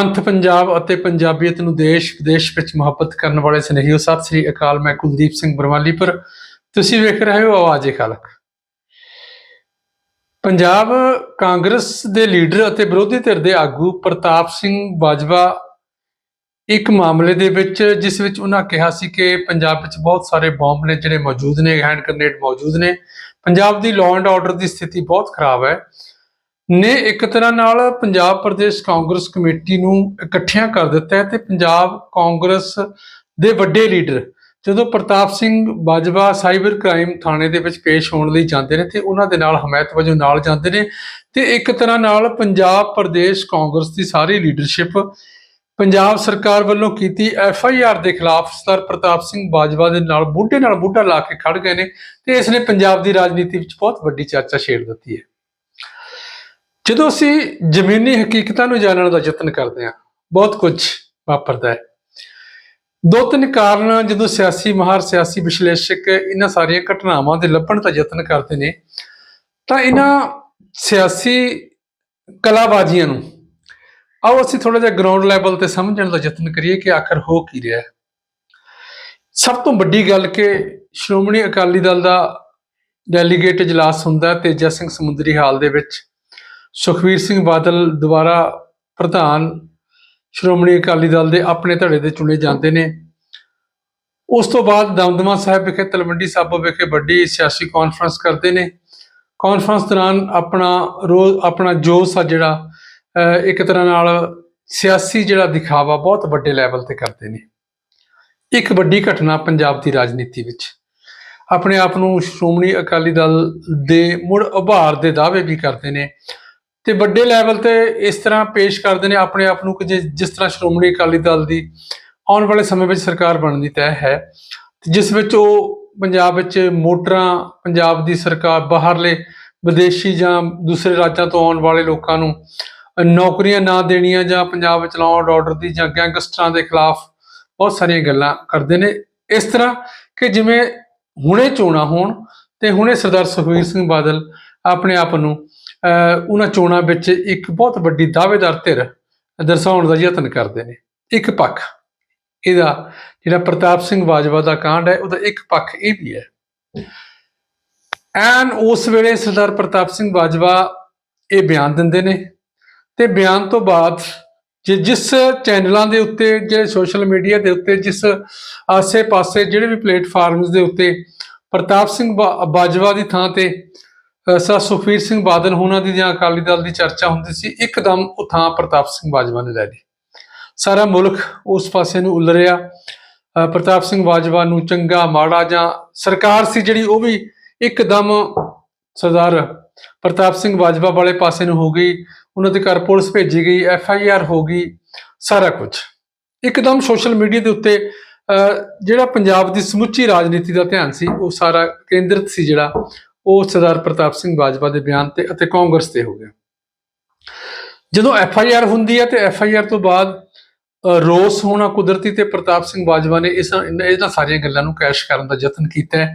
ਪੰਥ ਪੰਜਾਬ ਅਤੇ ਪੰਜਾਬੀਅਤ ਨੂੰ ਦੇਸ਼, ਵਿਦੇਸ਼ ਵਿੱਚ ਮੁਹੱਬਤ ਕਰਨ ਵਾਲੇ ਸਨੇਹੀਓ ਸਤਿ ਸ੍ਰੀ ਅਕਾਲ, ਮੈਂ ਕੁਲਦੀਪ ਸਿੰਘ ਬਰਵਾਲੀਪੁਰ ਤੁਸੀਂ ਵੇਖ ਰਹੇ ਹੋ ਆਵਾਜ਼ੇ ਖਲਕ। ਪੰਜਾਬ ਕਾਂਗਰਸ ਦੇ ਲੀਡਰ ਅਤੇ ਵਿਰੋਧੀ ਧਿਰ ਦੇ ਆਗੂ ਪ੍ਰਤਾਪ ਸਿੰਘ ਬਾਜਵਾ ਇੱਕ ਮਾਮਲੇ ਦੇ ਵਿੱਚ, ਜਿਸ ਵਿੱਚ ਉਹਨਾਂ ਕਿਹਾ ਸੀ ਕਿ ਪੰਜਾਬ ਵਿੱਚ ਬਹੁਤ ਸਾਰੇ ਬੰਬ ਨੇ ਜਿਹੜੇ ਮੌਜੂਦ ਨੇ ਹੈਂਡ ਗ੍ਰਨੇਡ ਮੌਜੂਦ ਨੇ। ਪੰਜਾਬ ਦੀ ਲਾਅ ਐਂਡ ਆਰਡਰ ਦੀ ਸਥਿਤੀ ਬਹੁਤ ਖਰਾਬ ਹੈ। ਨੇ ਇੱਕ ਤਰ੍ਹਾਂ ਨਾਲ ਪੰਜਾਬ ਪ੍ਰਦੇਸ਼ ਕਾਂਗਰਸ ਕਮੇਟੀ ਨੂੰ ਇਕੱਠਿਆਂ ਕਰ ਦਿੱਤਾ ਹੈ ਤੇ ਪੰਜਾਬ ਕਾਂਗਰਸ ਦੇ ਵੱਡੇ ਲੀਡਰ ਜਦੋਂ ਪ੍ਰਤਾਪ ਸਿੰਘ ਬਾਜਵਾ ਸਾਈਬਰ ਕ੍ਰਾਈਮ ਥਾਣੇ ਦੇ ਵਿੱਚ ਪੇਸ਼ ਹੋਣ ਲਈ ਜਾਂਦੇ ਨੇ ਤੇ ਉਹਨਾਂ ਦੇ ਨਾਲ ਹਮਾਇਤ ਵਜੋਂ ਨਾਲ ਜਾਂਦੇ ਨੇ ਤੇ ਇੱਕ ਤਰ੍ਹਾਂ ਨਾਲ ਪੰਜਾਬ ਪ੍ਰਦੇਸ਼ ਕਾਂਗਰਸ ਦੀ ਸਾਰੀ ਲੀਡਰਸ਼ਿਪ ਪੰਜਾਬ ਸਰਕਾਰ ਵੱਲੋਂ ਕੀਤੀ ਐਫ ਆਈ ਆਰ ਦੇ ਖਿਲਾਫ ਸਰ ਪ੍ਰਤਾਪ ਸਿੰਘ ਬਾਜਵਾ ਦੇ ਨਾਲ ਬੁੱਢੇ ਨਾਲ ਬੁੱਢਾ ਲਾ ਕੇ ਖੜ ਗਏ ਨੇ ਤੇ ਇਸ ਨੇ ਪੰਜਾਬ ਦੀ ਰਾਜਨੀਤੀ ਵਿੱਚ ਬਹੁਤ ਵੱਡੀ ਚਰਚਾ ਛੇੜ ਦਿੱਤੀ ਹੈ। ਜਦੋਂ ਅਸੀਂ ਜ਼ਮੀਨੀ ਹਕੀਕਤਾਂ ਨੂੰ ਜਾਣਨ ਦਾ ਯਤਨ ਕਰਦੇ ਹਾਂ, ਬਹੁਤ ਕੁਝ ਵਾਪਰਦਾ ਹੈ। ਦੋ ਤਿੰਨ ਕਾਰਨ ਜਦੋਂ ਸਿਆਸੀ ਮਾਹਰ ਸਿਆਸੀ ਵਿਸ਼ਲੇਸ਼ਕ ਇਹਨਾਂ ਸਾਰੀਆਂ ਘਟਨਾਵਾਂ ਦੇ ਲੱਭਣ ਦਾ ਯਤਨ ਕਰਦੇ ਨੇ, ਤਾਂ ਇਹਨਾਂ ਸਿਆਸੀ ਕਲਾਬਾਜ਼ੀਆਂ ਨੂੰ, ਆਓ ਅਸੀਂ ਥੋੜਾ ਜਿਹਾ ਗਰਾਊਂਡ ਲੈਵਲ ਤੇ ਸਮਝਣ ਦਾ ਯਤਨ ਕਰੀਏ ਕਿ ਆਖਰ ਹੋ ਕੀ ਰਿਹਾ ਹੈ। ਸਭ ਤੋਂ ਵੱਡੀ ਗੱਲ ਕਿ ਸ਼੍ਰੋਮਣੀ ਅਕਾਲੀ ਦਲ ਦਾ ਡੈਲੀਗੇਟ ਇਜਲਾਸ ਹੁੰਦਾ ਤੇਜਾ ਸਿੰਘ ਸਮੁੰਦਰੀ ਹਾਲ ਦੇ ਵਿੱਚ ਸੁਖਵੀਰ ਸਿੰਘ ਬਾਦਲ ਦੁਬਾਰਾ ਪ੍ਰਧਾਨ ਸ਼੍ਰੋਮਣੀ ਅਕਾਲੀ ਦਲ ਦੇ ਆਪਣੇ ਧੜੇ ਦੇ ਚੁਣੇ ਜਾਂਦੇ ਨੇ। ਉਸ ਤੋਂ ਬਾਅਦ ਦਮਦਮਾ ਸਾਹਿਬ ਵਿਖੇ, ਤਲਵੰਡੀ ਸਾਬੋ ਵਿਖੇ ਵੱਡੀ ਸਿਆਸੀ ਕਾਨਫਰੰਸ ਕਰਦੇ ਨੇ। ਕਾਨਫਰੰਸ ਦੌਰਾਨ ਆਪਣਾ ਰੋਜ਼, ਆਪਣਾ ਜੋਸ਼ ਆ ਜਿਹੜਾ, ਅਹ ਇੱਕ ਤਰ੍ਹਾਂ ਨਾਲ ਸਿਆਸੀ ਜਿਹੜਾ ਦਿਖਾਵਾ ਬਹੁਤ ਵੱਡੇ ਲੈਵਲ ਤੇ ਕਰਦੇ ਨੇ। ਇੱਕ ਵੱਡੀ ਘਟਨਾ ਪੰਜਾਬ ਦੀ ਰਾਜਨੀਤੀ ਵਿੱਚ। ਆਪਣੇ ਆਪ ਨੂੰ ਸ਼੍ਰੋਮਣੀ ਅਕਾਲੀ ਦਲ ਦੇ ਮੁੜ ਉਭਾਰ ਦੇ ਦਾਅਵੇ ਵੀ ਕਰਦੇ ਨੇ। ਤੇ ਵੱਡੇ ਲੈਵਲ ਤੇ ਇਸ ਤਰ੍ਹਾਂ ਪੇਸ਼ ਕਰਦੇ ਨੇ ਆਪਣੇ ਆਪ ਨੂੰ ਕਿ ਜੇ- ਜਿਸ ਤਰ੍ਹਾਂ ਸ਼੍ਰੋਮਣੀ ਅਕਾਲੀ ਦਲ ਦੀ ਆਉਣ ਵਾਲੇ ਸਮੇਂ ਵਿੱਚ ਸਰਕਾਰ ਬਣਨ ਦੀ ਤੈਅ ਹੈ। ਜਿਸ ਵਿੱਚ ਉਹ ਪੰਜਾਬ ਵਿੱਚ ਮੋਟਰਾਂ, ਪੰਜਾਬ ਦੀ ਸਰਕਾਰ ਬਾਹਰਲੇ ਵਿਦੇਸ਼ੀ ਜਾਂ ਦੂਸਰੇ ਰਾਜਾਂ ਤੋਂ ਆਉਣ ਵਾਲੇ ਲੋਕਾਂ ਨੂੰ ਨੌਕਰੀਆਂ ਨਾ ਦੇਣੀਆਂ ਜਾਂ ਪੰਜਾਬ ਵਿੱਚ ਲਾਅ ਐਂਡ ਆਰਡਰ ਦੀ ਜਾਂ ਗੈਂਗਸਟਰਾਂ ਦੇ ਖਿਲਾਫ ਬਹੁਤ ਸਾਰੀਆਂ ਗੱਲਾਂ ਕਰਦੇ ਨੇ। ਇਸ ਤਰ੍ਹਾਂ ਕਿ ਜਿਵੇਂ ਹੁਣੇ ਚੋਣਾਂ ਹੋਣ ਤੇ ਹੁਣੇ ਸਰਦਾਰ ਸੁਖਵੀਰ ਸਿੰਘ ਬਾਦਲ ਆਪਣੇ ਆਪ ਨੂੰ ਉਹਨਾਂ ਚੋਣਾਂ ਵਿੱਚ ਇੱਕ ਬਹੁਤ ਵੱਡੀ ਦਾਅਵੇਦਾਰ ਧਿਰ ਦਰਸਾਉਣ ਦਾ ਯਤਨ ਕਰਦੇ ਨੇ। ਇੱਕ ਪੱਖ, ਇਹਦਾ ਜਿਹੜਾ ਪ੍ਰਤਾਪ ਸਿੰਘ ਬਾਜਵਾ ਦਾ ਕਾਂਡ ਹੈ, ਉਹਦਾ ਇੱਕ ਪੱਖ ਇਹ ਵੀ ਹੈ। ਐਨ ਉਸ ਵੇਲੇ ਸਰਦਾਰ ਪ੍ਰਤਾਪ ਸਿੰਘ ਬਾਜਵਾ ਇਹ ਬਿਆਨ ਦਿੰਦੇ ਨੇ ਤੇ ਬਿਆਨ ਤੋਂ ਬਾਅਦ ਜੇ ਜਿਸ ਚੈਨਲਾਂ ਦੇ ਉੱਤੇ ਜਿਹੜੇ ਸੋਸ਼ਲ ਮੀਡੀਆ ਦੇ ਉੱਤੇ, ਜਿਸ ਆਸੇ-ਪਾਸੇ ਜਿਹੜੇ ਵੀ ਪਲੇਟਫਾਰਮਸ ਦੇ ਉੱਤੇ ਪ੍ਰਤਾਪ ਸਿੰਘ ਬਾਜਵਾ ਦੀ ਥਾਂ ਤੇ ਸਰ ਸੁਖਵੀਰ ਸਿੰਘ ਬਾਦਲ ਹੋਣਾ ਦੀ ਜਾਂ ਅਕਾਲੀ ਦਲ ਦੀ ਚਰਚਾ ਹੁੰਦੀ ਸੀ ਇੱਕਦਮ ਉਹ ਥਾਂ ਪ੍ਰਤਾਪ ਸਿੰਘ ਬਾਜਵਾ ਨੇ ਲੈ ਲਈ। ਸਾਰਾ ਮੁਲਕ ਉਸ ਪਾਸੇ ਨੂੰ ਉੱਲ ਰਿਹਾ ਪ੍ਰਤਾਪ ਸਿੰਘ ਬਾਜਵਾ ਨੂੰ ਚੰਗਾ ਮਾੜਾ ਜਾਂ ਸਰਕਾਰ ਸੀ ਜਿਹੜੀ ਉਹ ਵੀ ਇੱਕਦਮ ਸਰਦਾਰ ਪ੍ਰਤਾਪ ਸਿੰਘ ਬਾਜਵਾ ਵਾਲੇ ਪਾਸੇ ਨੂੰ ਹੋ ਗਈ। ਉਹਨਾਂ ਦੇ ਘਰ ਪੁਲਿਸ ਭੇਜੀ ਗਈ ਐਫ ਆਈ ਆਰ ਹੋ ਗਈ ਸਾਰਾ ਕੁਝ। ਇੱਕਦਮ ਸੋਸ਼ਲ ਮੀਡੀਆ ਦੇ ਉੱਤੇ ਅ, ਜਿਹੜਾ ਪੰਜਾਬ ਦੀ ਸਮੁੱਚੀ ਰਾਜਨੀਤੀ ਦਾ ਧਿਆਨ ਸੀ ਉਹ ਸਾਰਾ ਕੇਂਦਰਿਤ ਸੀ ਜਿਹੜਾ ਉਹ ਸਰਦਾਰ ਪ੍ਰਤਾਪ ਸਿੰਘ ਬਾਜਵਾ ਦੇ ਬਿਆਨ ਤੇ ਅਤੇ ਕਾਂਗਰਸ ਤੇ ਹੋ ਗਿਆ। ਜਦੋਂ ਐਫ ਆਈ ਆਰ ਹੁੰਦੀ ਹੈ ਤੇ ਐਫ ਆਈ ਆਰ ਤੋਂ ਬਾਅਦ ਰੋਸ ਹੋਣਾ ਕੁਦਰਤੀ ਤੇ ਪ੍ਰਤਾਪ ਸਿੰਘ ਬਾਜਵਾ ਨੇ ਇਸ ਇਹਨਾਂ ਸਾਰੀਆਂ ਗੱਲਾਂ ਨੂੰ ਕੈਸ਼ ਕਰਨ ਦਾ ਯਤਨ ਕੀਤਾ ਹੈ।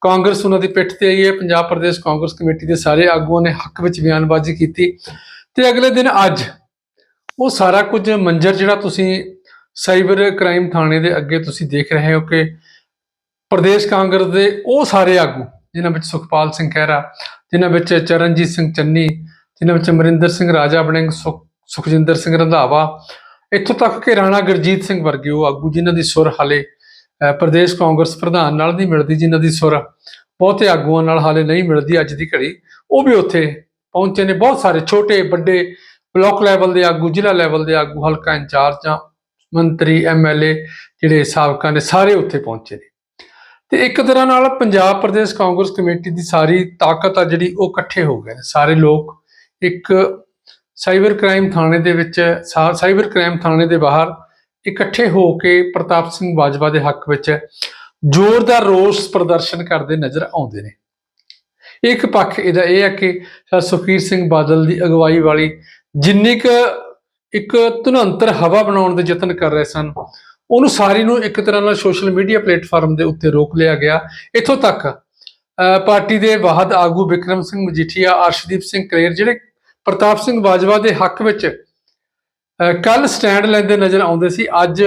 ਕਾਂਗਰਸ ਉਹਨਾਂ ਦੀ ਪਿੱਠ ਤੇ ਆਈ ਹੈ। ਪੰਜਾਬ ਪ੍ਰਦੇਸ਼ ਕਾਂਗਰਸ ਕਮੇਟੀ ਦੇ ਸਾਰੇ ਆਗੂਆਂ ਨੇ ਹੱਕ ਵਿੱਚ ਬਿਆਨਬਾਜ਼ੀ ਕੀਤੀ। ਤੇ ਅਗਲੇ ਦਿਨ ਅੱਜ ਉਹ ਸਾਰਾ ਕੁਝ ਮੰਜ਼ਰ ਜਿਹੜਾ ਤੁਸੀਂ ਸਾਈਬਰ ਕ੍ਰਾਈਮ ਥਾਣੇ ਦੇ ਅੱਗੇ ਤੁਸੀਂ ਦੇਖ ਰਹੇ ਹੋ ਕਿ ਪ੍ਰਦੇਸ਼ ਕਾਂਗਰਸ ਦੇ ਉਹ ਸਾਰੇ ਆਗੂ ਜਿਨ੍ਹਾਂ ਵਿੱਚ ਸੁਖਪਾਲ ਸਿੰਘ ਖਹਿਰਾ, ਜਿਨ੍ਹਾਂ ਵਿੱਚ ਚਰਨਜੀਤ ਸਿੰਘ ਚੰਨੀ, ਜਿਨ੍ਹਾਂ ਵਿੱਚ ਅਮਰਿੰਦਰ ਸਿੰਘ ਰਾਜਾ ਬਣਿੰਗ ਸੁਖ- ਸੁਖਜਿੰਦਰ ਸਿੰਘ ਰੰਧਾਵਾ, ਇੱਥੋਂ ਤੱਕ ਕਿ ਰਾਣਾ ਗੁਰਜੀਤ ਸਿੰਘ ਵਰਗੇ ਉਹ ਆਗੂ ਜਿਨ੍ਹਾਂ ਦੀ ਸੁਰ ਹਾਲੇ ਪ੍ਰਦੇਸ਼ ਕਾਂਗਰਸ ਪ੍ਰਧਾਨ ਨਾਲ ਨਹੀਂ ਮਿਲਦੀ, ਜਿਨ੍ਹਾਂ ਦੀ ਸੁਰ ਬਹੁਤੇ ਆਗੂਆਂ ਨਾਲ ਹਾਲੇ ਨਹੀਂ ਮਿਲਦੀ ਅੱਜ ਦੀ ਘੜੀ, ਉਹ ਵੀ ਉੱਥੇ ਪਹੁੰਚੇ ਨੇ। ਬਹੁਤ ਸਾਰੇ ਛੋਟੇ, ਵੱਡੇ ਬਲਾਕ ਲੈਵਲ ਦੇ ਆਗੂ, ਜ਼ਿਲ੍ਹਾ ਲੈਵਲ ਦੇ ਆਗੂ, ਹਲਕਾ ਇੰਚਾਰਜ ਜਾਂ ਮੰਤਰੀ ਐਮਐਲਏ ਜਿਹੜੇ ਸਾਬਕਾ ਨੇ, ਸਾਰੇ ਉੱਥੇ ਪਹੁੰਚੇ ਨੇ। ਤੇ ਇੱਕ ਤਰ੍ਹਾਂ ਨਾਲ ਪੰਜਾਬ ਪ੍ਰਦੇਸ਼ ਕਾਂਗਰਸ ਕਮੇਟੀ ਦੀ ਸਾਰੀ ਤਾਕਤ ਆ ਜਿਹੜੀ ਉਹ ਇਕੱਠੇ ਹੋ ਗਏ ਨੇ। ਸਾਰੇ ਲੋਕ ਇੱਕ ਸਾਈਬਰ ਕ੍ਰਾਈਮ ਥਾਣੇ ਦੇ ਵਿੱਚ, ਸਾ- ਸਾਈਬਰ ਕ੍ਰਾਈਮ ਥਾਣੇ ਦੇ ਬਾਹਰ ਇਕੱਠੇ ਹੋ ਕੇ ਪ੍ਰਤਾਪ ਸਿੰਘ ਬਾਜਵਾ ਦੇ ਹੱਕ ਵਿੱਚ ਜ਼ੋਰਦਾਰ ਰੋਸ ਪ੍ਰਦਰਸ਼ਨ ਕਰਦੇ ਨਜ਼ਰ ਆਉਂਦੇ ਨੇ। ਇੱਕ ਪੱਖ ਇਹਦਾ ਇਹ ਹੈ ਕਿ ਸਰ ਸੁਖਬੀਰ ਸਿੰਘ ਬਾਦਲ ਦੀ ਅਗਵਾਈ ਵਾਲੀ ਜਿੰਨੀ ਕੁ ਇੱਕ ਧੁਨੰਤਰ ਹਵਾ ਬਣਾਉਣ ਦੇ ਯਤਨ ਕਰ ਰਹੇ ਸਨ ਉਹਨੂੰ ਸਾਰੀ ਨੂੰ ਇੱਕ ਤਰ੍ਹਾਂ ਨਾਲ ਸੋਸ਼ਲ ਮੀਡੀਆ ਪਲੇਟਫਾਰਮ ਦੇ ਉੱਤੇ ਰੋਕ ਲਿਆ ਗਿਆ। ਇੱਥੋਂ ਤੱਕ ਅਹ, ਪਾਰਟੀ ਦੇ ਵਾਹਦ ਆਗੂ ਵਿਕਰਮ ਸਿੰਘ ਮਜੀਠੀਆ ਅਰਸ਼ਦੀਪ ਸਿੰਘ ਕਲੇਰ ਜਿਹੜੇ ਪ੍ਰਤਾਪ ਸਿੰਘ ਬਾਜਵਾ ਦੇ ਹੱਕ ਵਿੱਚ ਕੱਲ ਸਟੈਂਡ ਲੈਂਦੇ ਨਜ਼ਰ ਆਉਂਦੇ ਸੀ। ਅੱਜ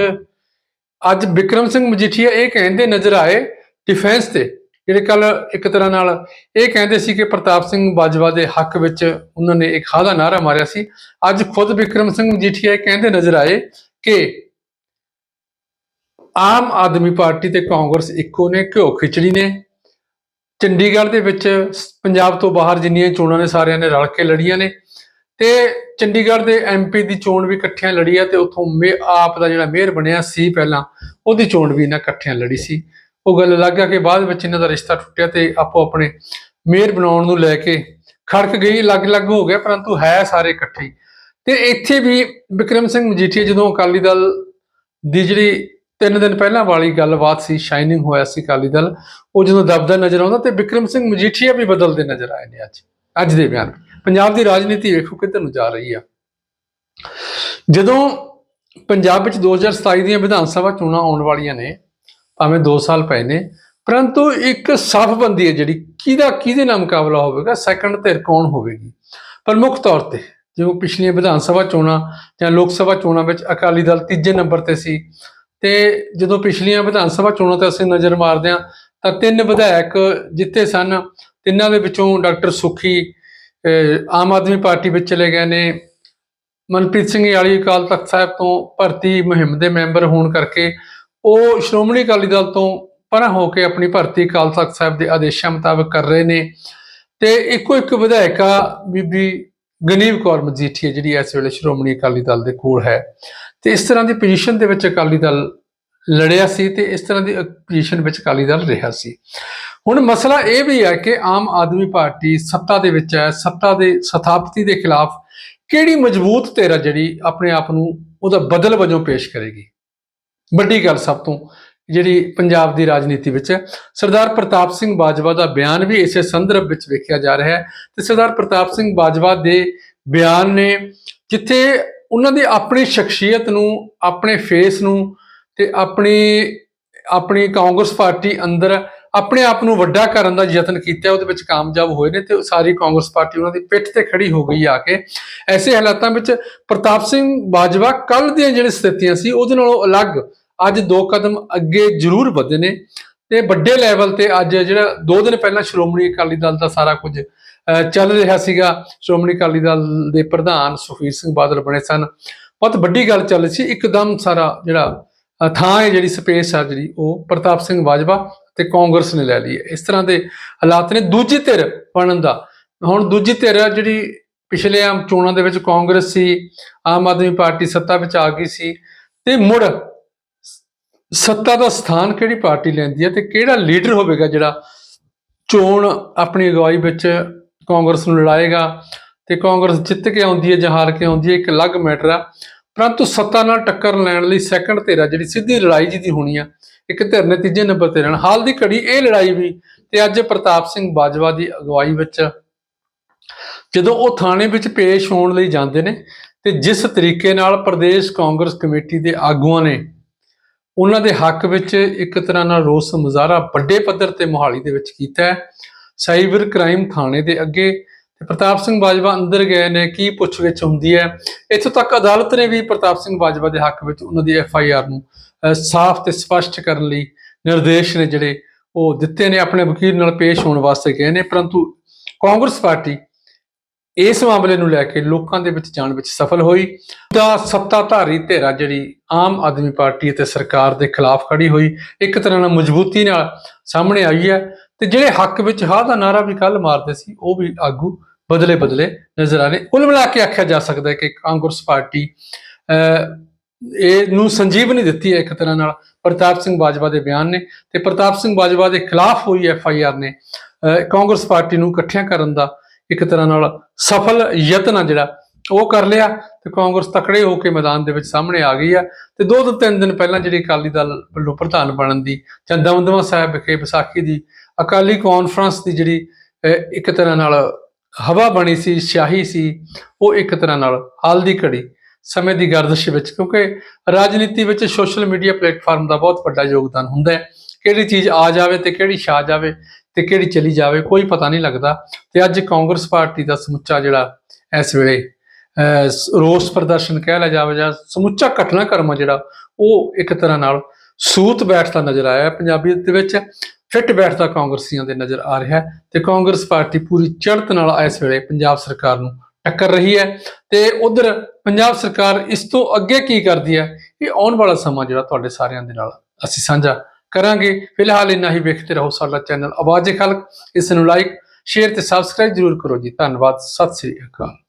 ਅੱਜ ਵਿਕਰਮ ਸਿੰਘ ਮਜੀਠੀਆ ਇਹ ਕਹਿੰਦੇ ਨਜ਼ਰ ਆਏ ਡਿਫੈਂਸ ਤੇ ਜਿਹੜੇ ਕੱਲ ਇੱਕ ਤਰ੍ਹਾਂ ਨਾਲ ਇਹ ਕਹਿੰਦੇ ਸੀ ਕਿ ਪ੍ਰਤਾਪ ਸਿੰਘ ਬਾਜਵਾ ਦੇ ਹੱਕ ਵਿੱਚ ਉਹਨਾਂ ਨੇ ਇੱਕ ਖਾਦਾ ਨਾਰਾ ਮਾਰਿਆ ਸੀ। ਅੱਜ ਖੁਦ ਵਿਕਰਮ ਸਿੰਘ ਮਜੀਠੀਆ ਇਹ ਕਹਿੰਦੇ ਨਜ਼ਰ ਆਏ ਕਿ ਆਮ ਆਦਮੀ ਪਾਰਟੀ ਤੇ ਕਾਂਗਰਸ ਇੱਕੋ ਨੇ, ਘਿਓ ਖਿਚੜੀ ਨੇ। ਚੰਡੀਗੜ੍ਹ ਦੇ ਵਿੱਚ ਪੰਜਾਬ ਤੋਂ ਬਾਹਰ ਜਿੰਨੀਆਂ ਚੋਣਾਂ ਨੇ, ਸਾਰਿਆਂ ਨੇ ਰਲ ਕੇ ਲੜੀਆਂ ਨੇ। ਤੇ ਚੰਡੀਗੜ੍ਹ ਦੇ ਐਮਪੀ ਦੀ ਚੋਣ ਵੀ ਇਕੱਠਿਆਂ ਲੜੀ ਆ ਤੇ ਉਥੋਂ ਆਪ ਦਾ ਜਿਹੜਾ ਮੇਅਰ ਬਣਿਆ ਸੀ ਪਹਿਲਾਂ, ਉਹਦੀ ਚੋਣ ਵੀ ਇਹਨਾਂ ਇਕੱਠਿਆਂ ਲੜੀ ਸੀ। ਉਹ ਗੱਲ ਲੱਗ ਗਿਆ ਕਿ ਬਾਅਦ ਵਿੱਚ ਇਹਨਾਂ ਦਾ ਰਿਸ਼ਤਾ ਟੁੱਟਿਆ ਤੇ ਆਪੋ ਆਪਣੇ ਮੇਅਰ ਬਣਾਉਣ ਨੂੰ ਲੈ ਕੇ ਖੜਕ ਗਈ, ਅਲੱਗ-ਅਲੱਗ ਹੋ ਗਿਆ, ਪਰੰਤੂ ਹੈ ਸਾਰੇ ਇਕੱਠੇ। ਤੇ ਇੱਥੇ ਵੀ ਵਿਕਰਮ ਸਿੰਘ ਮਜੀਠੀਆ ਜਦੋਂ ਅਕਾਲੀ ਦਲ ਦੀ ਜਿਹੜੀ ਤਿੰਨ ਦਿਨ ਪਹਿਲਾਂ ਵਾਲੀ ਗੱਲਬਾਤ ਸੀ ਸ਼ਾਈਨਿੰਗ ਹੋਇਆ ਸੀ ਅਕਾਲੀ ਦਲ। ਉਹ ਜਦੋਂ ਦਬਦਾ ਨਜ਼ਰ ਆਉਂਦਾ ਤੇ ਵਿਕਰਮ ਸਿੰਘ ਮਜੀਠੀਆ ਵੀ ਬਦਲਦੇ ਨਜ਼ਰ ਆਏ ਨੇ ਅੱਜ ਅੱਜ ਦੇ ਬਿਆਨ। ਪੰਜਾਬ ਦੀ ਰਾਜਨੀਤੀ ਵੇਖੋ ਕਿੱਧਰ ਨੂੰ ਜਾ ਰਹੀ ਆ। ਜਦੋਂ ਪੰਜਾਬ ਵਿੱਚ 2027 ਦੀਆਂ ਵਿਧਾਨ ਸਭਾ ਚੋਣਾਂ ਆਉਣ ਵਾਲੀਆਂ ਨੇ, ਭਾਵੇਂ 2 ਸਾਲ ਪਏ ਨੇ, ਪਰੰਤੂ ਇੱਕ ਸਾਫਬੰਦੀ ਹੈ ਜਿਹੜੀ ਕਿਹਦਾ, ਕਿਹਦੇ ਨਾਲ ਮੁਕਾਬਲਾ ਹੋਵੇਗਾ ਸੈਕੰਡ ਧਿਰ ਕੌਣ ਹੋਵੇਗੀ? ਪਰ ਮੁੱਖ ਤੌਰ ਤੇ ਜਿਵੇਂ ਪਿਛਲੀਆਂ ਵਿਧਾਨ ਸਭਾ ਚੋਣਾਂ ਜਾਂ ਲੋਕ ਸਭਾ ਚੋਣਾਂ ਵਿੱਚ ਅਕਾਲੀ ਦਲ ਤੀਜੇ ਨੰਬਰ ਤੇ ਸੀ ਤੇ ਜਦੋਂ ਪਿਛਲੀਆਂ ਵਿਧਾਨ ਸਭਾ ਚੋਣਾਂ ਤੇ ਅਸੀਂ ਨਜ਼ਰ ਮਾਰਦੇ ਹਾਂ, ਤਾਂ ਤਿੰਨ ਵਿਧਾਇਕ ਜਿੱਤੇ ਸਨ। ਤਿੰਨਾਂ ਦੇ ਵਿੱਚੋਂ ਡਾਕਟਰ ਸੁਖੀ ਆਮ ਆਦਮੀ ਪਾਰਟੀ ਵਿੱਚ ਚਲੇ ਗਏ ਨੇ। ਮਨਪ੍ਰੀਤ ਸਿੰਘ ਯਾਲੀ ਅਕਾਲ ਤਖਤ ਸਾਹਿਬ ਤੋਂ ਭਰਤੀ ਮੁਹਿੰਮ ਦੇ ਮੈਂਬਰ ਹੋਣ ਕਰਕੇ ਉਹ ਸ਼੍ਰੋਮਣੀ ਅਕਾਲੀ ਦਲ ਤੋਂ ਪਰਾਂ ਹੋ ਕੇ ਆਪਣੀ ਭਰਤੀ ਅਕਾਲ ਤਖਤ ਸਾਹਿਬ ਦੇ ਆਦੇਸ਼ਾਂ ਮੁਤਾਬਕ ਕਰ ਰਹੇ ਨੇ। ਤੇ ਇੱਕੋ ਇੱਕ ਵਿਧਾਇਕਾ ਬੀਬੀ ਗਨੀਵ ਕੌਰ ਮਜੀਠੀਆ, ਜਿਹੜੀ ਇਸ ਵੇਲੇ ਸ਼੍ਰੋਮਣੀ ਅਕਾਲੀ ਦਲ ਦੇ ਕੋਲ ਹੈ। ਤੇ ਇਸ ਤਰ੍ਹਾਂ ਦੀ ਪੋਜੀਸ਼ਨ ਦੇ ਵਿੱਚ ਅਕਾਲੀ ਦਲ ਲੜਿਆ ਸੀ ਤੇ ਇਸ ਤਰ੍ਹਾਂ ਦੀ ਪੋਜੀਸ਼ਨ ਵਿੱਚ ਅਕਾਲੀ ਦਲ ਰਿਹਾ ਸੀ। ਹੁਣ ਮਸਲਾ ਇਹ ਵੀ ਹੈ ਕਿ ਆਮ ਆਦਮੀ ਪਾਰਟੀ ਸੱਤਾ ਦੇ ਵਿੱਚ ਹੈ, ਸੱਤਾ ਦੇ ਸਥਾਪਤੀ ਦੇ ਖਿਲਾਫ ਕਿਹੜੀ ਮਜ਼ਬੂਤ ਧਿਰ ਜਿਹੜੀ ਆਪਣੇ ਆਪ ਨੂੰ ਉਹਦਾ ਬਦਲ ਵਜੋਂ ਪੇਸ਼ ਕਰੇਗੀ? ਵੱਡੀ ਗੱਲ ਸਭ ਤੋਂ, ਜਿਹੜੀ ਪੰਜਾਬ ਦੀ ਰਾਜਨੀਤੀ ਵਿੱਚ ਸਰਦਾਰ ਪ੍ਰਤਾਪ ਸਿੰਘ ਬਾਜਵਾ ਦਾ ਬਿਆਨ ਵੀ ਇਸੇ ਸੰਦਰਭ ਵਿੱਚ ਵੇਖਿਆ ਜਾ ਰਿਹਾ ਹੈ ਤੇ ਸਰਦਾਰ ਪ੍ਰਤਾਪ ਸਿੰਘ ਬਾਜਵਾ ਦੇ ਬਿਆਨ ਨੇ ਜਿੱਥੇ ਉਹਨਾਂ ਦੀ ਆਪਣੀ ਸ਼ਖਸੀਅਤ ਨੂੰ, ਆਪਣੇ ਫੇਸ ਨੂੰ ਤੇ ਆਪਣੀ ਆਪਣੀ ਕਾਂਗਰਸ ਪਾਰਟੀ ਅੰਦਰ ਆਪਣੇ ਆਪ ਨੂੰ ਵੱਡਾ ਕਰਨ ਦਾ ਯਤਨ ਕੀਤਾ, ਉਹਦੇ ਵਿੱਚ ਕਾਮਯਾਬ ਹੋਏ ਨੇ ਤੇ ਸਾਰੀ ਕਾਂਗਰਸ ਪਾਰਟੀ ਉਹਨਾਂ ਦੀ ਪਿੱਠ ਤੇ ਖੜੀ ਹੋ ਗਈ ਆ ਕੇ। ਐਸੇ ਹਾਲਾਤਾਂ ਵਿੱਚ ਪ੍ਰਤਾਪ ਸਿੰਘ ਬਾਜਵਾ ਕੱਲ ਦੀਆਂ ਜਿਹੜੀਆਂ ਸਥਿਤੀਆਂ ਸੀ, ਉਹਦੇ ਨਾਲੋਂ ਅਲੱਗ ਅੱਜ ਦੋ ਕਦਮ ਅੱਗੇ ਜ਼ਰੂਰ ਵਧੇ ਨੇ ਤੇ ਵੱਡੇ ਲੈਵਲ ਤੇ ਅੱਜ ਜਿਹੜਾ ਦੋ ਦਿਨ ਪਹਿਲਾਂ ਸ਼੍ਰੋਮਣੀ ਅਕਾਲੀ ਦਲ ਦਾ ਸਾਰਾ ਕੁਝ ਚੱਲ ਰਿਹਾ ਸੀਗਾ, ਸ਼੍ਰੋਮਣੀ ਅਕਾਲੀ ਦਲ ਦੇ ਪ੍ਰਧਾਨ ਸੁਖਬੀਰ ਸਿੰਘ ਬਾਦਲ ਬਣੇ ਸਨ। ਬਹੁਤ ਵੱਡੀ ਗੱਲ ਚੱਲ ਸੀ, ਇੱਕਦਮ ਸਾਰਾ ਜਿਹੜਾ ਥਾਂ ਹੈ ਜਿਹੜੀ ਸਪੇਸ ਆ ਜਿਹੜੀ, ਉਹ ਪ੍ਰਤਾਪ ਸਿੰਘ ਬਾਜਵਾ ਤੇ ਕਾਂਗਰਸ ਨੇ ਲੈ ਲਈ ਇਸ ਤਰ੍ਹਾਂ ਦੇ ਹਾਲਾਤ ਨੇ। ਦੂਜੀ ਧਿਰ ਬਣਨ ਦਾ, ਹੁਣ ਦੂਜੀ ਧਿਰ ਆ ਜਿਹੜੀ ਪਿਛਲੇ ਆਮ ਚੋਣਾਂ ਦੇ ਵਿੱਚ ਕਾਂਗਰਸ ਸੀ, ਆਮ ਆਦਮੀ ਪਾਰਟੀ ਸੱਤਾ ਵਿੱਚ ਆ ਗਈ ਸੀ ਤੇ ਮੁੜ ਸੱਤਾ ਦਾ ਸਥਾਨ ਕਿਹੜੀ ਪਾਰਟੀ ਲੈਂਦੀ ਹੈ ਤੇ ਕਿਹੜਾ ਲੀਡਰ ਹੋਵੇਗਾ ਜਿਹੜਾ ਚੋਣ ਆਪਣੀ ਅਗਵਾਈ ਵਿੱਚ ਕਾਂਗਰਸ ਨੂੰ ਲੜਾਏਗਾ ਤੇ ਕਾਂਗਰਸ ਜਿੱਤ ਕੇ ਆਉਂਦੀ ਹੈ ਜਾਂ ਹਾਰ ਕੇ ਆਉਂਦੀ ਹੈ, ਇੱਕ ਅਲੱਗ ਮੈਟਰ ਆ। ਪਰੰਤੂ ਸੱਤਾ ਨਾਲ ਟੱਕਰ ਲੈਣ ਲਈ ਸੈਕੰਡ ਧਿਰ ਆ, ਜਿਹੜੀ ਸਿੱਧੀ ਲੜਾਈ ਜਿਹਦੀ ਹੋਣੀ ਆ, ਇੱਕ ਧਿਰ ਨੇ ਤੀਜੇ ਨੰਬਰ ਤੇ ਰਹਿਣਾ। ਹਾਲ ਦੀ ਘੜੀ ਇਹ ਲੜਾਈ ਵੀ ਤੇ ਅੱਜ ਪ੍ਰਤਾਪ ਸਿੰਘ ਬਾਜਵਾ ਦੀ ਅਗਵਾਈ ਵਿੱਚ ਜਦੋਂ ਉਹ ਥਾਣੇ ਵਿੱਚ ਪੇਸ਼ ਹੋਣ ਲਈ ਜਾਂਦੇ ਨੇ ਤੇ ਜਿਸ ਤਰੀਕੇ ਨਾਲ ਪ੍ਰਦੇਸ਼ ਕਾਂਗਰਸ ਕਮੇਟੀ ਦੇ ਆਗੂਆਂ ਨੇ ਉਹਨਾਂ ਦੇ ਹੱਕ ਵਿੱਚ ਇੱਕ ਤਰ੍ਹਾਂ ਨਾਲ ਰੋਸ ਮੁਜ਼ਾਹਰਾ ਵੱਡੇ ਪੱਧਰ ਤੇ ਮੋਹਾਲੀ ਦੇ ਵਿੱਚ ਕੀਤਾ ਹੈ ਸਾਈਬਰ ਕ੍ਰਾਈਮ ਥਾਣੇ ਦੇ ਅੱਗੇ ਤੇ ਪ੍ਰਤਾਪ ਸਿੰਘ ਬਾਜਵਾ ਅੰਦਰ ਗਏ ਨੇ, ਕੀ ਪੁੱਛਗਿੱਛ ਹੁੰਦੀ ਹੈ? ਇੱਥੋਂ ਤੱਕ ਅਦਾਲਤ ਨੇ ਵੀ ਪ੍ਰਤਾਪ ਸਿੰਘ ਬਾਜਵਾ ਦੇ ਹੱਕ ਵਿੱਚ ਉਹਨਾਂ ਦੀ ਐਫ ਆਈ ਆਰ ਨੂੰ ਸਾਫ਼ ਤੇ ਸਪਸ਼ਟ ਕਰਨ ਲਈ ਨਿਰਦੇਸ਼ ਨੇ ਜਿਹੜੇ ਉਹ ਦਿੱਤੇ ਨੇ, ਆਪਣੇ ਵਕੀਲ ਨਾਲ ਪੇਸ਼ ਹੋਣ ਵਾਸਤੇ ਗਏ ਨੇ, ਪਰੰਤੂ ਕਾਂਗਰਸ ਪਾਰਟੀ ਇਸ ਮਾਮਲੇ ਨੂੰ ਲੈ ਕੇ ਲੋਕਾਂ ਦੇ ਵਿੱਚ ਜਾਣ ਵਿੱਚ ਸਫਲ ਹੋਈ। ਦਾ ਸੱਤਾਧਾਰੀ ਧਿਰਾ ਜਿਹੜੀ ਆਮ ਆਦਮੀ ਪਾਰਟੀ ਅਤੇ ਸਰਕਾਰ ਦੇ ਖਿਲਾਫ ਖੜੀ ਹੋਈ, ਇੱਕ ਤਰ੍ਹਾਂ ਨਾਲ ਮਜ਼ਬੂਤੀ ਨਾਲ ਸਾਹਮਣੇ ਆਈ ਹੈ। ਤੇ ਜਿਹੜੇ ਹੱਕ ਵਿੱਚ ਹਾਂ ਦਾ ਨਾਰਾ ਵੀ ਕੱਲ ਮਾਰਦੇ ਸੀ ਉਹ ਵੀ ਆਗੂ ਬਦਲੇ ਬਦਲੇ ਨਜ਼ਰ ਆ ਰਹੇ। ਕੁੱਲ ਮਿਲਾ ਕੇ ਆਖਿਆ ਜਾ ਸਕਦਾ ਹੈ ਕਿ ਕਾਂਗਰਸ ਪਾਰਟੀ ਅਹ, ਇਹ ਨੂੰ ਸੰਜੀਵ ਨਹੀਂ ਦਿੱਤੀ ਹੈ ਇੱਕ ਤਰ੍ਹਾਂ ਨਾਲ। ਪ੍ਰਤਾਪ ਸਿੰਘ ਬਾਜਵਾ ਦੇ ਬਿਆਨ ਨੇ ਤੇ ਪ੍ਰਤਾਪ ਸਿੰਘ ਬਾਜਵਾ ਦੇ ਖਿਲਾਫ ਹੋਈ ਐਫ ਆਈ ਆਰ ਨੇ ਅਹ, ਕਾਂਗਰਸ ਪਾਰਟੀ ਨੂੰ ਇਕੱਠਿਆਂ ਕਰਨ ਦਾ ਇੱਕ ਤਰ੍ਹਾਂ ਨਾਲ ਸਫਲ ਯਤਨ ਆ ਜਿਹੜਾ ਉਹ ਕਰ ਲਿਆ ਤੇ ਕਾਂਗਰਸ ਤਕੜੇ ਹੋ ਕੇ ਮੈਦਾਨ ਦੇ ਵਿੱਚ ਸਾਹਮਣੇ ਆ ਗਈ ਆ। ਤੇ ਦੋ ਤੋਂ ਤਿੰਨ ਦਿਨ ਪਹਿਲਾਂ ਜਿਹੜੀ ਅਕਾਲੀ ਦਲ ਵੱਲੋਂ ਪ੍ਰਧਾਨ ਬਣਨ ਦੀ ਜਾਂ ਦਮਦਮਾ ਸਾਹਿਬ ਵਿਖੇ ਵਿਸਾਖੀ ਦੀ ਅਕਾਲੀ ਕਾਨਫਰੰਸ ਦੀ ਜਿਹੜੀ ਅਹ, ਇੱਕ ਤਰ੍ਹਾਂ ਨਾਲ ਹਵਾ ਬਣੀ ਸੀ ਸਿਆਹੀ ਸੀ ਉਹ ਇੱਕ ਤਰ੍ਹਾਂ ਨਾਲ ਹਾਲ ਦੀ ਘੜੀ ਸਮੇਂ ਦੀ ਗਰਦਸ਼ ਵਿੱਚ ਕਿਉਂਕਿ ਰਾਜਨੀਤੀ ਵਿੱਚ ਸੋਸ਼ਲ ਮੀਡੀਆ ਪਲੇਟਫਾਰਮ ਦਾ ਬਹੁਤ ਵੱਡਾ ਯੋਗਦਾਨ ਹੁੰਦਾ ਹੈ। ਕਿਹੜੀ ਚੀਜ਼ ਆ ਜਾਵੇ ਤੇ ਕਿਹੜੀ ਛਾ ਜਾਵੇ ਤੇ ਕਿਹੜੀ ਚਲੀ ਜਾਵੇ ਕੋਈ ਪਤਾ ਨਹੀਂ ਲੱਗਦਾ। ਤੇ ਅੱਜ ਕਾਂਗਰਸ ਪਾਰਟੀ ਦਾ ਸਮੁੱਚਾ ਜਿਹੜਾ ਇਸ ਵੇਲੇ ਅਹ, ਰੋਸ ਪ੍ਰਦਰਸ਼ਨ ਕਹਿ ਲਿਆ ਜਾਵੇ ਜਾਂ ਸਮੁੱਚਾ ਘਟਨਾਕ੍ਰਮ ਆ ਜਿਹੜਾ ਉਹ ਇੱਕ ਤਰ੍ਹਾਂ ਨਾਲ ਸੂਤ ਬੈਠਦਾ ਨਜ਼ਰ ਆਇਆ ਪੰਜਾਬੀ ਦੇ ਵਿੱਚ। ਫਿੱਟ ਬੈਠਦਾ ਕਾਂਗਰਸੀਆਂ ਦੇ ਨਜ਼ਰ ਆ ਰਿਹਾ ਹੈ ਤੇ ਕਾਂਗਰਸ ਪਾਰਟੀ ਪੂਰੀ ਚੜ੍ਹਤ ਨਾਲ ਇਸ ਵੇਲੇ ਪੰਜਾਬ ਸਰਕਾਰ ਨੂੰ ਟੱਕਰ ਰਹੀ ਹੈ ਤੇ ਉਧਰ ਪੰਜਾਬ ਸਰਕਾਰ ਇਸ ਤੋਂ ਅੱਗੇ ਕੀ ਕਰਦੀ ਹੈ? ਇਹ ਆਉਣ ਵਾਲਾ ਸਮਾਂ ਜਿਹੜਾ ਤੁਹਾਡੇ ਸਾਰਿਆਂ ਦੇ ਨਾਲ ਅਸੀਂ ਸਾਂਝਾ ਕਰਾਂਗੇ। ਫਿਲਹਾਲ ਇੰਨਾ ਹੀ, ਵੇਖਦੇ ਰਹੋ ਸਾਡਾ ਚੈਨਲ ਆਵਾਜ਼ੇ ਖਲਕ। ਇਸ ਨੂੰ ਲਾਈਕ ਸ਼ੇਅਰ ਤੇ ਸਬਸਕ੍ਰਾਈਬ ਜ਼ਰੂਰ ਕਰੋ ਜੀ। ਧੰਨਵਾਦ। ਸਤਿ ਸ੍ਰੀ ਅਕਾਲ।